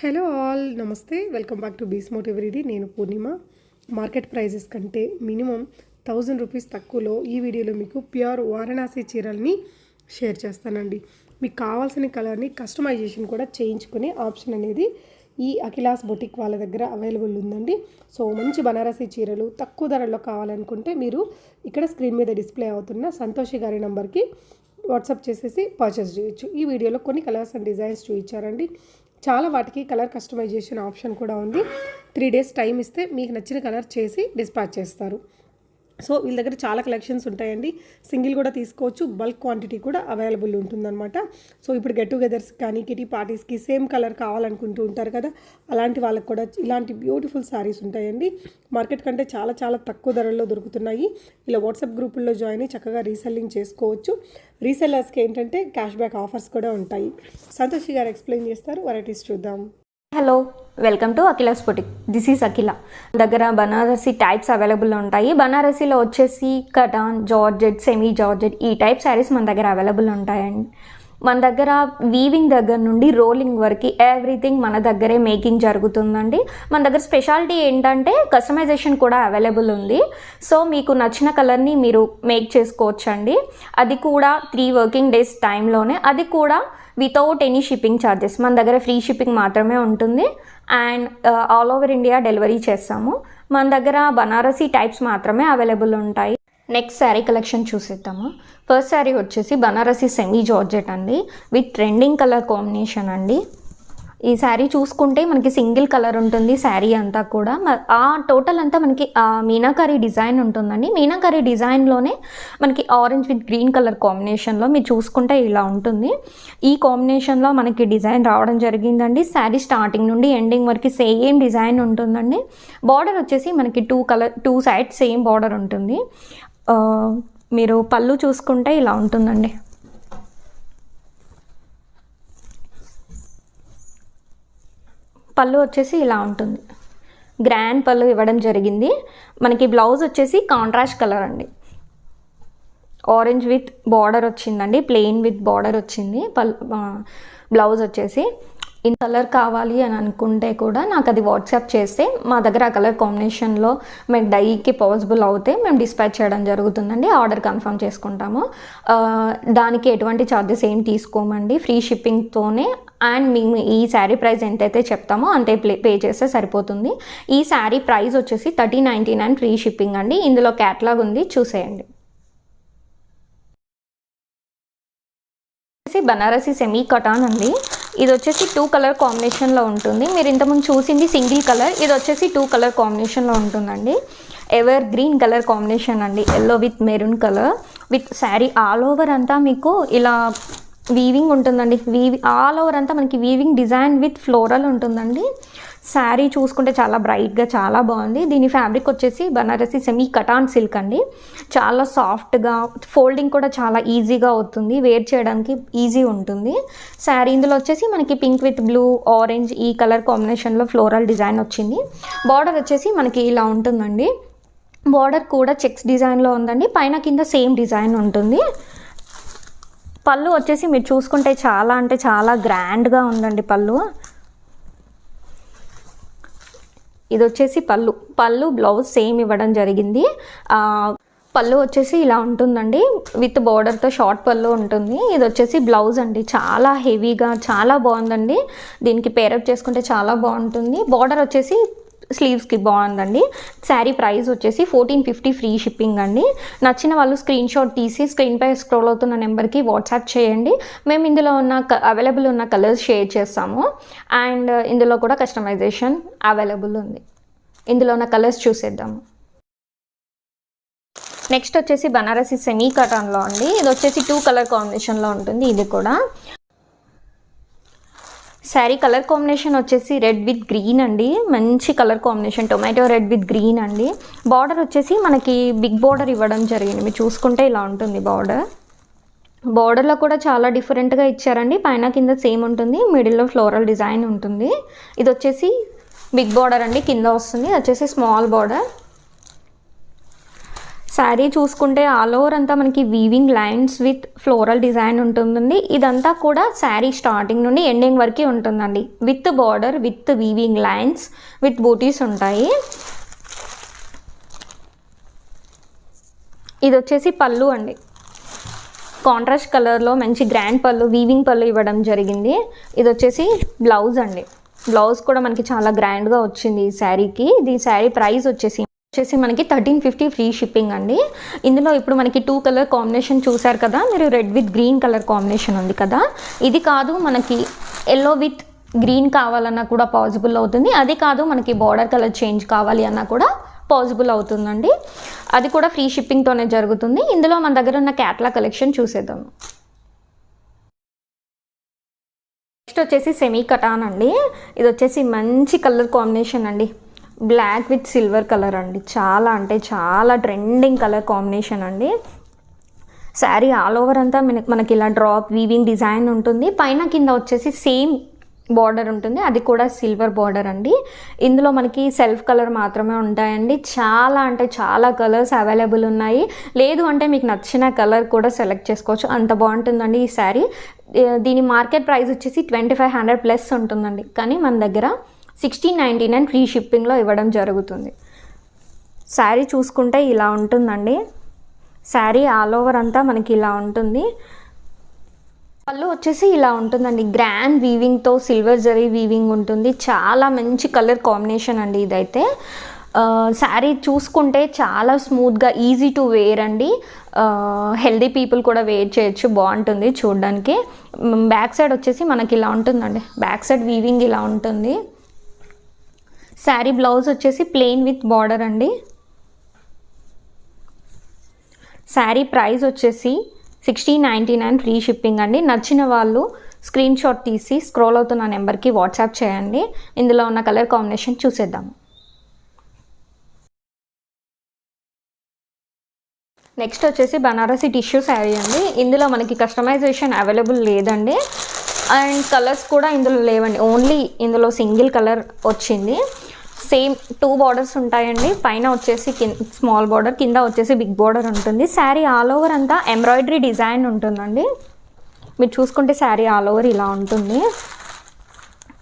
Hello all నమస్తే. Welcome back to బీస్ మోట్ నేను పూర్ణిమ. మార్కెట్ ప్రైజెస్ కంటే మినిమం థౌజండ్ రూపీస్ తక్కువలో ఈ వీడియోలో మీకు ప్యూర్ వారణాసి చీరల్ని షేర్ చేస్తానండి. మీకు కావాల్సిన కలర్ని కస్టమైజేషన్ కూడా చేయించుకునే ఆప్షన్ అనేది ఈ అఖిలాస్ బొటిక్ వాళ్ళ దగ్గర అవైలబుల్ ఉందండి. సో మంచి బనారసి చీరలు తక్కువ ధరలో కావాలనుకుంటే మీరు ఇక్కడ స్క్రీన్ మీద డిస్ప్లే అవుతున్న సంతోషి గారి నంబర్కి వాట్సాప్ చేసేసి పర్చేస్ చేయొచ్చు. ఈ వీడియోలో కొన్ని కలర్స్ అండ్ డిజైన్స్ చూపించారండి. చాలా వాటికి కలర్ కస్టమైజేషన్ ఆప్షన్ కూడా ఉంది. త్రీ డేస్ టైం ఇస్తే మీకు నచ్చిన కలర్ చేసి డిస్పాచ్ చేస్తారు. సో వీళ్ళ దగ్గర చాలా కలెక్షన్స్ ఉంటాయండి. సింగిల్ కూడా తీసుకోవచ్చు. బల్క్ క్వాంటిటీ కూడా అవైలబుల్ ఉంటుందన్నమాట. సో ఇప్పుడు గెట్ టుగెదర్స్ కానీ కిటీ పార్టీస్కి సేమ్ కలర్ కావాలనుకుంటూ ఉంటారు కదా అలాంటి వాళ్ళకి కూడా ఇలాంటి బ్యూటిఫుల్ శారీస్ ఉంటాయండి. మార్కెట్ కంటే చాలా చాలా తక్కువ ధరల్లో దొరుకుతున్నాయి. ఇలా వాట్సాప్ గ్రూపుల్లో జాయిన్ అయ్యి చక్కగా రీసెల్లింగ్ చేసుకోవచ్చు. రీసెల్లర్స్కి ఏంటంటే క్యాష్ బ్యాక్ ఆఫర్స్ కూడా ఉంటాయి. సంతోషి గారు ఎక్స్ప్లెయిన్ చేస్తారు. వెరైటీస్ చూద్దాం. Hello welcome to Akhila's boutique this is Akhila దగ్గర బనారసి టైప్స్ అవైలబుల్ ఉంటాయి. బనారసీలో వచ్చేసి కటాన్ జార్జెట్ సెమీ జార్జెట్ ఈ టైప్ శారీస్ మన దగ్గర అవైలబుల్ ఉంటాయండి. మన దగ్గర వీవింగ్ దగ్గర నుండి రోలింగ్ వరకు ఎవ్రీథింగ్ మన దగ్గరే మేకింగ్ జరుగుతుందండి. మన దగ్గర స్పెషాలిటీ ఏంటంటే కస్టమైజేషన్ కూడా అవైలబుల్ ఉంది. సో మీకు నచ్చిన కలర్ని మీరు మేక్ చేసుకోవచ్చండి. అది కూడా త్రీ వర్కింగ్ డేస్ టైంలోనే అది కూడా వితౌట్ ఎనీ షిప్పింగ్ ఛార్జెస్ మన దగ్గర ఫ్రీ షిప్పింగ్ మాత్రమే ఉంటుంది. And all over India delivery చేస్తాము. మన దగ్గర బనారసీ టైప్స్ మాత్రమే అవైలబుల్ ఉంటాయి. నెక్స్ట్ శారీ కలెక్షన్ చూసేద్దాము. ఫస్ట్ శారీ వచ్చేసి బనారసీ సెమీ జార్జెట్ అండి. విత్ ట్రెండింగ్ కలర్ కాంబినేషన్ అండి. ఈ శారీ చూసుకుంటే మనకి సింగిల్ కలర్ ఉంటుంది శారీ అంతా కూడా. ఆ టోటల్ అంతా మనకి మీనాకారి డిజైన్ ఉంటుందండి. మీనాకారి డిజైన్లోనే మనకి ఆరెంజ్ విత్ గ్రీన్ కలర్ కాంబినేషన్లో మీరు చూసుకుంటే ఇలా ఉంటుంది. ఈ కాంబినేషన్లో మనకి డిజైన్ రావడం జరిగిందండి. శారీ స్టార్టింగ్ నుండి ఎండింగ్ వరకు సేమ్ డిజైన్ ఉంటుందండి. బార్డర్ వచ్చేసి మనకి two colour two sides same border ఉంటుంది. మీరు పళ్ళు చూసుకుంటే ఇలా ఉంటుందండి. పళ్ళు వచ్చేసి ఇలా ఉంటుంది. గ్రాండ్ పళ్ళు ఇవ్వడం జరిగింది. మనకి బ్లౌజ్ వచ్చేసి కాంట్రాస్ట్ కలర్ అండి. ఆరెంజ్ విత్ బార్డర్ వచ్చిందండి. ప్లెయిన్ విత్ బార్డర్ వచ్చింది. పల్ బ్లౌజ్ వచ్చేసి. ఇన్ కలర్ కావాలి అని అనుకుంటే కూడా నాకు అది వాట్సాప్ చేస్తే మా దగ్గర ఆ కలర్ కాంబినేషన్లో మేము డైకి పాసిబుల్ అవుతే మేము డిస్పాచ్ చేయడం జరుగుతుందండి. ఆర్డర్ కన్ఫర్మ్ చేసుకుంటాము. దానికి ఎటువంటి ఛార్జెస్ ఏం తీసుకోమండి. ఫ్రీ షిప్పింగ్తోనే అండ్ మేము ఈ శారీ ప్రైస్ ఎంతైతే చెప్తామో అంతే ప్లే పే చేస్తే సరిపోతుంది. ఈ శారీ ప్రైస్ వచ్చేసి thirty ninety nine free shipping అండి. ఇందులో క్యాట్లాగ్ ఉంది. చూసేయండి. వచ్చేసి బనారసి సెమీ కటాన్ అండి. ఇది వచ్చేసి టూ కలర్ కాంబినేషన్లో ఉంటుంది. మీరు ఇంతకుముందు చూసింది సింగిల్ కలర్ ఇది వచ్చేసి టూ కలర్ కాంబినేషన్లో ఉంటుందండి. ఎవర్ గ్రీన్ కలర్ కాంబినేషన్ అండి. Yellow with maroon colour with sari all over అంతా మీకు ఇలా వీవింగ్ ఉంటుందండి. వీవి ఆల్ ఓవర్ అంతా మనకి వీవింగ్ డిజైన్ విత్ ఫ్లోరల్ ఉంటుందండి. శారీ చూసుకుంటే చాలా బ్రైట్గా చాలా బాగుంది. దీని ఫ్యాబ్రిక్ వచ్చేసి బనారసి సెమీ కటాన్ సిల్క్ అండి. చాలా సాఫ్ట్గా ఫోల్డింగ్ కూడా చాలా ఈజీగా అవుతుంది. వేర్ చేయడానికి ఈజీ ఉంటుంది. శారీ ఇందులో వచ్చేసి మనకి పింక్ విత్ బ్లూ ఆరెంజ్ ఈ కలర్ కాంబినేషన్లో ఫ్లోరల్ డిజైన్ వచ్చింది. బార్డర్ వచ్చేసి మనకి ఇలా ఉంటుందండి. బార్డర్ కూడా చెక్స్ డిజైన్లో ఉందండి. పైన కింద సేమ్ డిజైన్ ఉంటుంది. పళ్ళు వచ్చేసి మీరు చూసుకుంటే చాలా అంటే చాలా గ్రాండ్గా ఉందండి పళ్ళు. ఇది వచ్చేసి పళ్ళు. పళ్ళు బ్లౌజ్ సేమ్ ఇవ్వడం జరిగింది. పళ్ళు వచ్చేసి ఇలా ఉంటుందండి. విత్ బార్డర్తో షార్ట్ పళ్ళు ఉంటుంది. ఇది వచ్చేసి బ్లౌజ్ అండి. చాలా హెవీగా చాలా బాగుందండి. దీనికి పేరప్ చేసుకుంటే చాలా బాగుంటుంది. బార్డర్ వచ్చేసి స్లీవ్స్కి బాగుందండి. శారీ ప్రైస్ వచ్చేసి ఫోర్టీన్ ఫిఫ్టీ ఫ్రీ షిప్పింగ్ అండి. నచ్చిన వాళ్ళు స్క్రీన్ షాట్ తీసి స్క్రీన్పై స్క్రోల్ అవుతున్న నెంబర్కి వాట్సాప్ చేయండి. మేము ఇందులో ఉన్న అవైలబుల్ ఉన్న కలర్స్ షేర్ చేస్తాము. అండ్ ఇందులో కూడా కస్టమైజేషన్ అవైలబుల్ ఉంది. ఇందులో ఉన్న కలర్స్ చూసేద్దాము. నెక్స్ట్ వచ్చేసి బనారసి సెమీ కటన్లో అండి. ఇది వచ్చేసి టూ కలర్ కాంబినేషన్లో ఉంటుంది ఇది కూడా. శారీ కలర్ కాంబినేషన్ వచ్చేసి రెడ్ విత్ గ్రీన్ అండి. మంచి colour combination. Tomato red with green అండి. బార్డర్ వచ్చేసి మనకి బిగ్ బార్డర్ ఇవ్వడం జరిగింది. మీరు చూసుకుంటే ఇలా ఉంటుంది బార్డర్. బార్డర్లో కూడా చాలా డిఫరెంట్గా ఇచ్చారండి. పైన కింద సేమ్ ఉంటుంది. మిడిల్లో ఫ్లోరల్ డిజైన్ ఉంటుంది. ఇది వచ్చేసి బిగ్ బార్డర్ అండి. కింద వస్తుంది. వచ్చేసి స్మాల్ బార్డర్. శారీ చూసుకుంటే ఆల్ ఓవర్ అంతా మనకి weaving lines with floral design ఉంటుందండి. ఇదంతా కూడా శారీ స్టార్టింగ్ నుండి ఎండింగ్ వరకు ఉంటుందండి. With border with weaving lines with booties ఉంటాయి. ఇది వచ్చేసి పళ్ళు అండి. కాంట్రాస్ట్ కలర్లో మంచి గ్రాండ్ పళ్ళు వీవింగ్ పళ్ళు ఇవ్వడం జరిగింది. ఇది వచ్చేసి బ్లౌజ్ అండి. బ్లౌజ్ కూడా మనకి చాలా గ్రాండ్గా వచ్చింది ఈ శారీకి. దీని శారీ ప్రైస్ వచ్చేసి వచ్చేసి మనకి థర్టీన్ ఫిఫ్టీ ఫ్రీ షిప్పింగ్ అండి. ఇందులో ఇప్పుడు మనకి టూ కలర్ కాంబినేషన్ చూసారు కదా మీరు red with green colour combination ఉంది కదా. ఇది కాదు మనకి ఎల్లో విత్ గ్రీన్ కావాలన్నా కూడా పాసిబుల్ అవుతుంది. అది కాదు మనకి బార్డర్ కలర్ చేంజ్ కావాలి అన్నా కూడా పాసిబుల్ అవుతుందండి. అది కూడా ఫ్రీ షిప్పింగ్తోనే జరుగుతుంది. ఇందులో మన దగ్గర ఉన్న క్యాట్లా కలెక్షన్ చూసేద్దాం. నెక్స్ట్ వచ్చేసి సెమీ కటాన్ అండి. ఇది వచ్చేసి మంచి కలర్ కాంబినేషన్ అండి. బ్లాక్ విత్ సిల్వర్ కలర్ అండి. చాలా అంటే చాలా ట్రెండింగ్ కలర్ కాంబినేషన్ అండి. శారీ ఆల్ ఓవర్ అంతా మనకి మనకి ఇలా డ్రాప్ వీవింగ్ డిజైన్ ఉంటుంది. పైన కింద వచ్చేసి సేమ్ బార్డర్ ఉంటుంది. అది కూడా సిల్వర్ బార్డర్ అండి. ఇందులో మనకి సెల్ఫ్ కలర్ మాత్రమే ఉంటాయండి. చాలా అంటే చాలా కలర్స్ అవైలబుల్ ఉన్నాయి. లేదు అంటే మీకు నచ్చిన కలర్ కూడా సెలెక్ట్ చేసుకోవచ్చు. అంత బాగుంటుందండి ఈ శారీ దీని మార్కెట్ ప్రైస్ వచ్చేసి ట్వంటీ ఫైవ్ హండ్రెడ్ ప్లస్ ఉంటుందండి. కానీ మన దగ్గర సిక్స్టీన్ నైంటీ నైన్ ఫ్రీ షిప్పింగ్లో ఇవ్వడం జరుగుతుంది. శారీ చూసుకుంటే ఇలా ఉంటుందండి. శారీ ఆల్ ఓవర్ అంతా మనకి ఇలా ఉంటుంది. పళ్ళు వచ్చేసి ఇలా ఉంటుందండి. గ్రాండ్ వీవింగ్తో సిల్వర్ జరీ వీవింగ్ ఉంటుంది. చాలా మంచి కలర్ కాంబినేషన్ అండి ఇదైతే. శారీ చూసుకుంటే చాలా స్మూత్గా ఈజీ టు వేర్ అండి. హెల్దీ పీపుల్ కూడా వేర్ చేయొచ్చు. బాగుంటుంది చూడడానికి. బ్యాక్ సైడ్ వచ్చేసి మనకి ఇలా ఉంటుందండి. బ్యాక్ సైడ్ వీవింగ్ ఇలా ఉంటుంది. శారీ బ్లౌజ్ వచ్చేసి ప్లెయిన్ విత్ బార్డర్ అండి. శారీ ప్రైస్ వచ్చేసి sixteen ninety nine free shipping అండి. నచ్చిన వాళ్ళు స్క్రీన్ షాట్ తీసి స్క్రోల్ అవుతున్న నెంబర్కి వాట్సాప్ చేయండి. ఇందులో ఉన్న కలర్ కాంబినేషన్ చూసేద్దాము నెక్స్ట్ వచ్చేసి బనారసి టిష్యూ శారీ అండి. ఇందులో మనకి కస్టమైజేషన్ అవైలబుల్ లేదండి. అండ్ కలర్స్ కూడా ఇందులో లేవండి. ఓన్లీ ఇందులో సింగిల్ కలర్ వచ్చింది. సేమ్ టూ బార్డర్స్ ఉంటాయండి. పైన వచ్చేసి కింద స్మాల్ బార్డర్ కింద వచ్చేసి బిగ్ బార్డర్ ఉంటుంది. శారీ ఆల్ ఓవర్ అంతా ఎంబ్రాయిడరీ డిజైన్ ఉంటుందండి. మీరు చూసుకుంటే శారీ ఆల్ ఓవర్ ఇలా ఉంటుంది.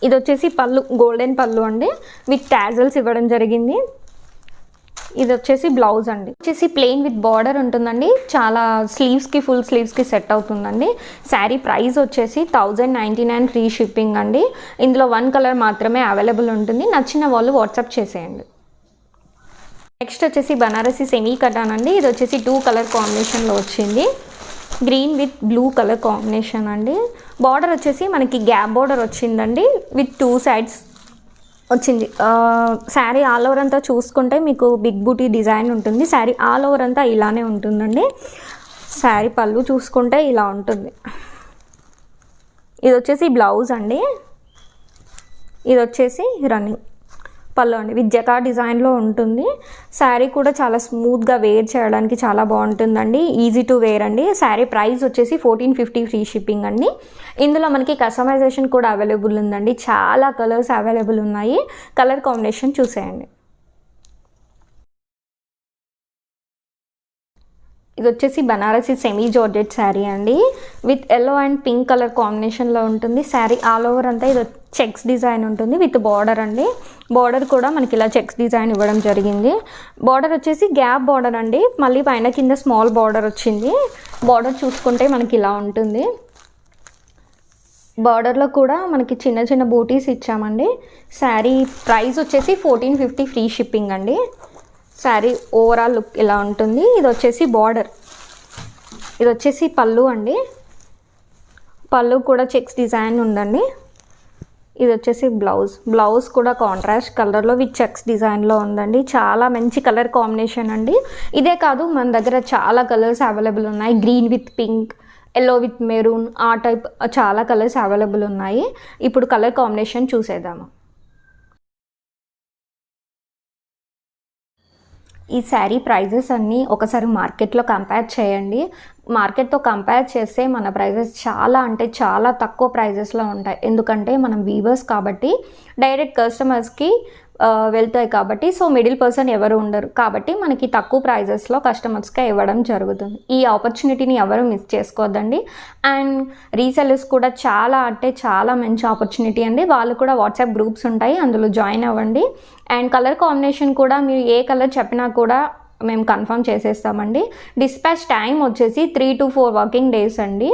ఇది వచ్చేసి పళ్ళు గోల్డెన్ పళ్ళు అండి. విత్ ట్యాజల్స్ ఇవ్వడం జరిగింది. ఇది వచ్చేసి బ్లౌజ్ అండి. వచ్చేసి ప్లెయిన్ విత్ బార్డర్ ఉంటుందండి. చాలా స్లీవ్స్కి ఫుల్ స్లీవ్స్కి సెట్ అవుతుందండి. శారీ ప్రైస్ వచ్చేసి thousand ninety nine free shipping అండి. ఇందులో వన్ కలర్ మాత్రమే అవైలబుల్ ఉంటుంది. నచ్చిన వాళ్ళు వాట్సాప్ చేసేయండి. నెక్స్ట్ వచ్చేసి బనారసి సెమీ కటాన్ అండి. ఇది వచ్చేసి టూ కలర్ కాంబినేషన్లో వచ్చింది. Green with blue colour combination అండి. బార్డర్ వచ్చేసి మనకి గ్యాప్ బార్డర్ వచ్చిందండి. విత్ టూ సైడ్స్ వచ్చింది. శారీ ఆల్ ఓవర్ అంతా చూసుకుంటే మీకు బిగ్ బూటీ డిజైన్ ఉంటుంది. శారీ ఆల్ ఓవర్ అంతా ఇలానే ఉంటుందండి. శారీ పళ్ళు చూసుకుంటే ఇలా ఉంటుంది. ఇది వచ్చేసి బ్లౌజ్ అండి. ఇది వచ్చేసి రన్నింగ్. పళ్ళు అండి. విత్ జకా డిజైన్లో ఉంటుంది. శారీ కూడా చాలా స్మూత్గా వేర్ చేయడానికి చాలా బాగుంటుందండి. ఈజీ టు వేర్ అండి. శారీ ప్రైస్ వచ్చేసి ఫోర్టీన్ ఫిఫ్టీ ఫ్రీ షిప్పింగ్ అండి. ఇందులో మనకి కస్టమైజేషన్ కూడా అవైలబుల్ ఉందండి. చాలా కలర్స్ అవైలబుల్ ఉన్నాయి. కలర్ కాంబినేషన్ చూసేయండి. ఇది వచ్చేసి బనారసి సెమీ జార్జెట్ శారీ అండి. With yellow and pink colour కాంబినేషన్లో ఉంటుంది. శారీ ఆల్ ఓవర్ అంతా ఇది చెక్స్ డిజైన్ ఉంటుంది విత్ బార్డర్ అండి. బార్డర్ కూడా మనకి ఇలా చెక్స్ డిజైన్ ఇవ్వడం జరిగింది. బార్డర్ వచ్చేసి గ్యాప్ బార్డర్ అండి. మళ్ళీ పైన కింద స్మాల్ బార్డర్ వచ్చింది. బార్డర్ చూసుకుంటే మనకి ఇలా ఉంటుంది. బార్డర్లో కూడా మనకి చిన్న చిన్న బూటీస్ ఇచ్చామండి. శారీ ప్రైస్ వచ్చేసి ఫోర్టీన్ ఫిఫ్టీ ఫ్రీ షిప్పింగ్ అండి. శారీ ఓవరాల్ లుక్ ఇలా ఉంటుంది? ఇది వచ్చేసి బార్డర్ ఇది వచ్చేసి పళ్ళు అండి. పళ్ళు కూడా చెక్స్ డిజైన్ ఉందండి. ఇది వచ్చేసి బ్లౌజ్ బ్లౌజ్ కూడా కాంట్రాస్ట్ కలర్లో విత్ చెక్స్ డిజైన్లో ఉందండి. చాలా మంచి కలర్ కాంబినేషన్ అండి. ఇదే కాదు మన దగ్గర చాలా కలర్స్ అవైలబుల్ ఉన్నాయి. Green with pink yellow with maroon ఆ టైప్ చాలా కలర్స్ అవైలబుల్ ఉన్నాయి. ఇప్పుడు కలర్ కాంబినేషన్ చూసేద్దాము. ఈ శారీ ప్రైజెస్ అన్నీ ఒకసారి మార్కెట్లో కంపేర్ చేయండి. మార్కెట్తో కంపేర్ చేస్తే మన ప్రైజెస్ చాలా అంటే చాలా తక్కువ ప్రైజెస్లో ఉంటాయి. ఎందుకంటే మనం వీవర్స్ కాబట్టి డైరెక్ట్ కస్టమర్స్కి వెళ్తాయి కాబట్టి సో మిడిల్ పర్సన్ ఎవరు ఉండరు. కాబట్టి మనకి తక్కువ ప్రైజెస్లో కస్టమర్స్గా ఇవ్వడం జరుగుతుంది. ఈ ఆపర్చునిటీని ఎవరు మిస్ చేసుకోవద్దండి అండ్ రీసెలర్స్ కూడా చాలా అంటే చాలా మంచి ఆపర్చునిటీ అండి. వాళ్ళు కూడా వాట్సాప్ గ్రూప్స్ ఉంటాయి అందులో జాయిన్ అవ్వండి. అండ్ కలర్ కాంబినేషన్ కూడా మీరు ఏ కలర్ చెప్పినా కూడా మేము కన్ఫర్మ్ చేసేస్తామండి. డిస్పాచ్ టైం వచ్చేసి three to four working days అండి.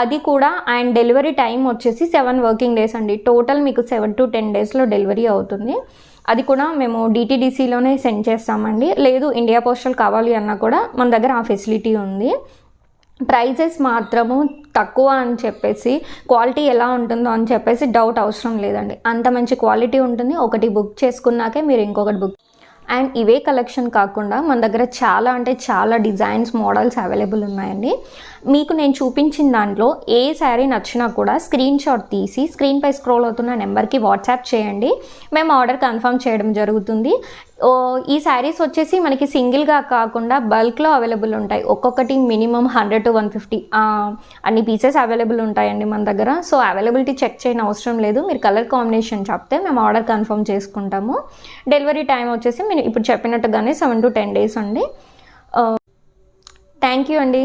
అది కూడా అండ్ డెలివరీ టైం వచ్చేసి సెవెన్ వర్కింగ్ డేస్ అండి. టోటల్ మీకు సెవెన్ టు టెన్ డేస్లో డెలివరీ అవుతుంది. అది కూడా మేము డిటీడీసీలోనే సెండ్ చేస్తామండి. లేదు ఇండియా పోస్టల్ కావాలి అన్నా కూడా మన దగ్గర ఆ ఫెసిలిటీ ఉంది. ప్రైజెస్ మాత్రము తక్కువ అని చెప్పేసి క్వాలిటీ ఎలా ఉంటుందో అని చెప్పేసి డౌట్ అవసరం లేదండి. అంత మంచి క్వాలిటీ ఉంటుంది. ఒకటి బుక్ చేసుకున్నాకే మీరు ఇంకొకటి బుక్ అండ్ ఇవే కలెక్షన్ కాకుండా మన దగ్గర చాలా అంటే చాలా డిజైన్స్ మోడల్స్ అవైలబుల్ ఉన్నాయండి. మీకు నేను చూపించిన దాంట్లో ఏ శారీ నచ్చినా కూడా స్క్రీన్ షాట్ తీసి స్క్రీన్పై స్క్రోల్ అవుతున్న నెంబర్కి వాట్సాప్ చేయండి. మేము ఆర్డర్ కన్ఫర్మ్ చేయడం జరుగుతుంది. ఈ శారీస్ వచ్చేసి మనకి సింగిల్గా కాకుండా బల్క్లో అవైలబుల్ ఉంటాయి. ఒక్కొక్కటి minimum hundred to one fifty అన్ని పీసెస్ అవైలబుల్ ఉంటాయండి మన దగ్గర. సో అవైలబిలిటీ చెక్ చేయని అవసరం లేదు. మీరు కలర్ కాంబినేషన్ చెప్తే మేము ఆర్డర్ కన్ఫర్మ్ చేసుకుంటాము. డెలివరీ టైం వచ్చేసి మీరు ఇప్పుడు చెప్పినట్టుగానే సెవెన్ టు టెన్ డేస్ అండి. థ్యాంక్ యూ అండి.